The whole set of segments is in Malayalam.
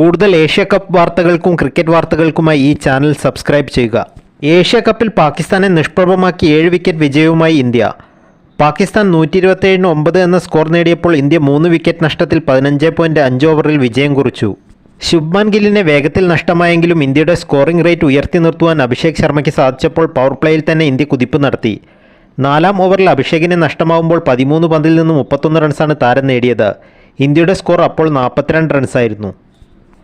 കൂടുതൽ ഏഷ്യ കപ്പ് വാർത്തകൾക്കും ക്രിക്കറ്റ് വാർത്തകൾക്കുമായി ഈ ചാനൽ സബ്സ്ക്രൈബ് ചെയ്യുക. ഏഷ്യ കപ്പിൽ പാകിസ്ഥാനെ നിഷ്പ്രഭമാക്കി ഏഴ് വിക്കറ്റ് വിജയവുമായി ഇന്ത്യ. പാകിസ്ഥാൻ നൂറ്റി ഇരുപത്തേഴിന് ഒമ്പത് എന്ന സ്കോർ നേടിയപ്പോൾ ഇന്ത്യ മൂന്ന് വിക്കറ്റ് നഷ്ടത്തിൽ പതിനഞ്ച് പോയിന്റ് അഞ്ച് ഓവറിൽ വിജയം കുറിച്ചു. ശുഭ്മാൻ ഗില്ലിനെ വേഗത്തിൽ നഷ്ടമായെങ്കിലും ഇന്ത്യയുടെ സ്കോറിംഗ് റേറ്റ് ഉയർത്തി നിർത്തുവാൻ അഭിഷേക് ശർമ്മയ്ക്ക് സാധിച്ചപ്പോൾ പവർ പ്ലേയിൽ തന്നെ ഇന്ത്യ കുതിപ്പ് നടത്തി. നാലാം ഓവറിൽ അഭിഷേകിനെ നഷ്ടമാവുമ്പോൾ പതിമൂന്ന് പന്തിൽ നിന്ന് മുപ്പത്തൊന്ന് റൺസാണ് താരം നേടിയത്. ഇന്ത്യയുടെ സ്കോർ അപ്പോൾ നാൽപ്പത്തിരണ്ട് റൺസായിരുന്നു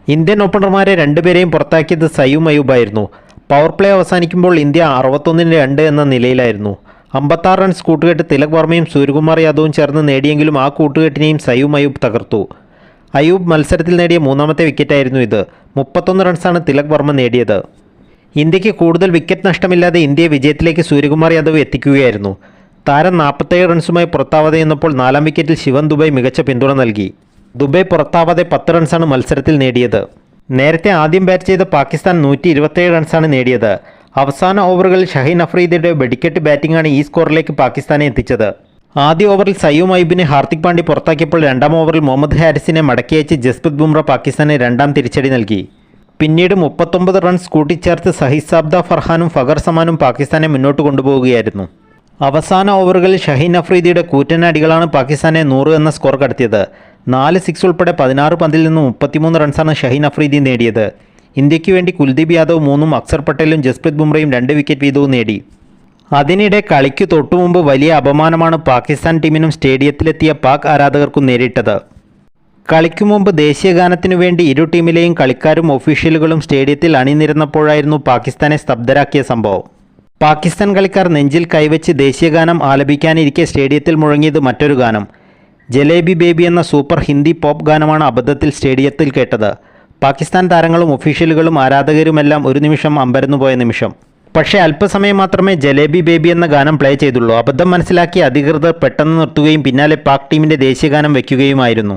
ഇന്ത്യൻ ഓപ്പണർമാരെ രണ്ടുപേരെയും പുറത്താക്കിയത് സയ്യൂം അയൂബായിരുന്നു പവർ പ്ലേ അവസാനിക്കുമ്പോൾ ഇന്ത്യ അറുപത്തൊന്നിന് രണ്ട് എന്ന നിലയിലായിരുന്നു. അമ്പത്താറ് റൺസ് കൂട്ടുകെട്ട് തിലക് വർമ്മയും സൂര്യകുമാർ യാദവും ചേർന്ന് നേടിയെങ്കിലും ആ കൂട്ടുകെട്ടിനെയും സയ്യൂം അയൂബ് തകർത്തു. അയൂബ് മത്സരത്തിൽ നേടിയ മൂന്നാമത്തെ വിക്കറ്റായിരുന്നു ഇത്. മുപ്പത്തൊന്ന് റൺസാണ് തിലക് വർമ്മ നേടിയത്. ഇന്ത്യയ്ക്ക് കൂടുതൽ വിക്കറ്റ് നഷ്ടമില്ലാതെ ഇന്ത്യയെ വിജയത്തിലേക്ക് സൂര്യകുമാർ യാദവ് എത്തിക്കുകയായിരുന്നു. താരം നാൽപ്പത്തേഴ് റൺസുമായി പുറത്താവാതെ നാലാം വിക്കറ്റിൽ ശിവൻ ദുബൈ മികച്ച പിന്തുണ നൽകി. ദുബൈ പുറത്താവാതെ പത്ത് റൺസാണ് മത്സരത്തിൽ നേടിയത്. നേരത്തെ ആദ്യം ബാറ്റ് ചെയ്ത പാകിസ്ഥാൻ നൂറ്റി ഇരുപത്തേഴ് റൺസാണ് നേടിയത്. അവസാന ഓവറുകളിൽ ഷഹീൻ അഫ്രീദിയുടെ വെടിക്കെട്ട് ബാറ്റിംഗാണ് ഈ സ്കോറിലേക്ക് പാകിസ്ഥാനെ എത്തിച്ചത്. ആദ്യ ഓവറിൽ സയ്യൂം അയ്യൂബിനെ ഹാർദിക് പാണ്ഡ്യ പുറത്താക്കിയപ്പോൾ രണ്ടാം ഓവറിൽ മുഹമ്മദ് ഹാരിസിനെ മടക്കിയയച്ച് ജസ്പ്രീത് ബുംറ പാകിസ്ഥാനെ രണ്ടാം തിരിച്ചടി നൽകി. പിന്നീട് മുപ്പത്തൊമ്പത് റൺസ് കൂട്ടിച്ചേർത്ത് സഹിസാബ്ദ ഫർഹാനും ഫഗർ സമാനും പാകിസ്ഥാനെ മുന്നോട്ട് കൊണ്ടുപോവുകയായിരുന്നു. അവസാന ഓവറുകളിൽ ഷഹീൻ അഫ്രീദിയുടെ കൂറ്റനാടികളാണ് പാകിസ്ഥാനെ നൂറ് എന്ന സ്കോർ കടത്തിയത്. നാല് സിക്സ് ഉൾപ്പെടെ പതിനാറ് പന്തിൽ നിന്ന് മുപ്പത്തിമൂന്ന് റൺസാണ് ഷഹീൻ അഫ്രീദി നേടിയത്. ഇന്ത്യയ്ക്ക് വേണ്ടി കുൽദീപ് യാദവ് മൂന്നും അക്സർ പട്ടേലും ജസ്പ്രീത് ബുംറയും രണ്ട് വിക്കറ്റ് വീതവും നേടി. അതിനിടെ കളിക്ക് തൊട്ടുമുമ്പ് വലിയ അപമാനമാണ് പാകിസ്ഥാൻ ടീമിനും സ്റ്റേഡിയത്തിലെത്തിയ പാക് ആരാധകർക്കും നേരിട്ടത്. കളിക്കു മുമ്പ് ദേശീയ ഗാനത്തിനു വേണ്ടി ഇരു ടീമിലെയും കളിക്കാരും ഒഫീഷ്യലുകളും സ്റ്റേഡിയത്തിൽ അണിനിരന്നപ്പോഴായിരുന്നു പാകിസ്ഥാനെ സ്തബ്ധരാക്കിയ സംഭവം. പാകിസ്ഥാൻ കളിക്കാർ നെഞ്ചിൽ കൈവച്ച് ദേശീയഗാനം ആലപിക്കാനിരിക്കെ സ്റ്റേഡിയത്തിൽ മുഴങ്ങിയത് മറ്റൊരു ഗാനം. ജലേബി ബേബി എന്ന സൂപ്പർ ഹിന്ദി പോപ്പ് ഗാനമാണ് അബദ്ധത്തിൽ സ്റ്റേഡിയത്തിൽ കേട്ടത്. പാകിസ്ഥാൻ താരങ്ങളും ഒഫീഷ്യലുകളും ആരാധകരുമെല്ലാം ഒരു നിമിഷം അമ്പരന്നുപോയ നിമിഷം. പക്ഷേ അല്പസമയം മാത്രമേ ജലേബി ബേബി എന്ന ഗാനം പ്ലേ ചെയ്തുള്ളൂ. അബദ്ധം മനസ്സിലാക്കി അധികൃതർ പെട്ടെന്ന് നിർത്തുകയും പിന്നാലെ പാക് ടീമിന്റെ ദേശീയഗാനം വയ്ക്കുകയുമായിരുന്നു.